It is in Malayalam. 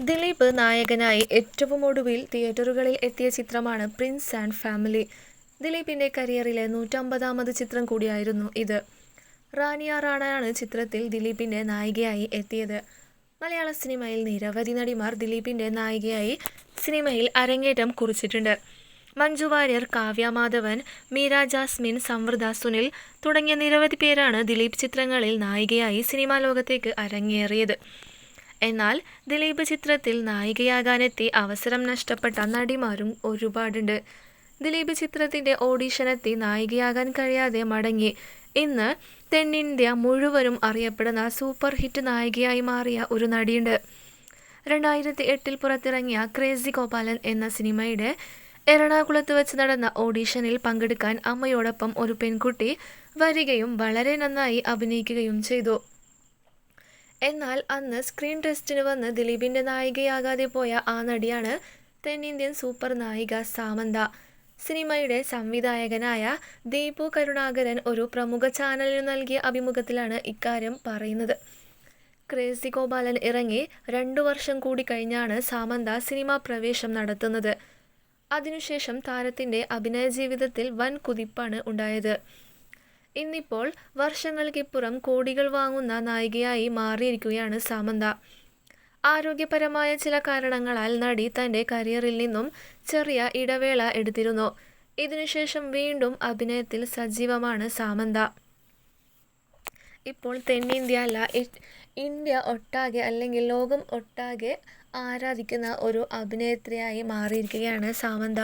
ദിലീപ് നായകനായി ഏറ്റവും ഒടുവിൽ തിയേറ്ററുകളിൽ എത്തിയ ചിത്രമാണ് പ്രിൻസ് ആൻഡ് ഫാമിലി. ദിലീപിന്റെ കരിയറിലെ നൂറ്റമ്പതാമത് ചിത്രം കൂടിയായിരുന്നു ഇത്. റാനിയ റാണയാണ് ചിത്രത്തിൽ ദിലീപിന്റെ നായികയായി എത്തിയത്. മലയാള സിനിമയിൽ നിരവധി നടിമാർ ദിലീപിന്റെ നായികയായി സിനിമയിൽ അരങ്ങേറ്റം കുറിച്ചിട്ടുണ്ട്. മഞ്ജു വാര്യർ കാവ്യ മാധവൻ മീര ജാസ്മിൻ സംവൃത സുനിൽ തുടങ്ങിയ നിരവധി പേരാണ് ദിലീപ് ചിത്രങ്ങളിൽ നായികയായി സിനിമാ ലോകത്തേക്ക് അരങ്ങേറിയത്. എന്നാൽ ദിലീപ് ചിത്രത്തിൽ നായികയാകാനെത്തി അവസരം നഷ്ടപ്പെട്ട നടിമാരും ഒരുപാടുണ്ട്. ദിലീപ് ചിത്രത്തിന്റെ ഓഡീഷനെത്തി നായികയാകാൻ കഴിയാതെ മടങ്ങി. ഇന്ന് തെന്നിന്ത്യ മുഴുവനും അറിയപ്പെടുന്ന സൂപ്പർ ഹിറ്റ് നായികയായി മാറിയ ഒരു നടിയുണ്ട്. രണ്ടായിരത്തി എട്ടിൽ പുറത്തിറങ്ങിയ ക്രേസി ഗോപാലൻ എന്ന സിനിമയുടെ എറണാകുളത്ത് വെച്ച് നടന്ന ഓഡീഷനിൽ പങ്കെടുക്കാൻ അമ്മയോടൊപ്പം ഒരു പെൺകുട്ടി വരികയും വളരെ നന്നായി അഭിനയിക്കുകയും ചെയ്തു. എന്നാൽ അന്ന് സ്ക്രീൻ ടെസ്റ്റിന് വന്ന് ദിലീപിന്റെ നായികയാകാതെ പോയ ആ നടിയാണ് തെന്നിന്ത്യൻ സൂപ്പർ നായിക സാമന്ത. സിനിമയുടെ സംവിധായകനായ ദീപു കരുണാകരൻ ഒരു പ്രമുഖ ചാനലിന് നൽകിയ അഭിമുഖത്തിലാണ് ഇക്കാര്യം പറയുന്നത്. ക്രേസി ഗോപാലൻ ഇറങ്ങി രണ്ടു വർഷം കൂടി കഴിഞ്ഞാണ് സാമന്ത സിനിമാ പ്രവേശം നടത്തുന്നത്. അതിനുശേഷം താരത്തിന്റെ അഭിനയ ജീവിതത്തിൽ വൻ കുതിപ്പാണ് ഉണ്ടായത്. ഇന്നിപ്പോൾ വർഷങ്ങൾക്കിപ്പുറം കോടികൾ വാങ്ങുന്ന നായികയായി മാറിയിരിക്കുകയാണ് സാമന്ത. ആരോഗ്യപരമായ ചില കാരണങ്ങളാൽ നടി തന്റെ കരിയറിൽ നിന്നും ചെറിയ ഇടവേള എടുത്തിരുന്നു. ഇതിനുശേഷം വീണ്ടും അഭിനയത്തിൽ സജീവമാണ് സാമന്ത. ഇപ്പോൾ തെന്നിന്ത്യ അല്ല ഇന്ത്യ ഒട്ടാകെ അല്ലെങ്കിൽ ലോകം ഒട്ടാകെ ആരാധിക്കുന്ന ഒരു അഭിനേത്രിയായി മാറിയിരിക്കുകയാണ് സാമന്ത.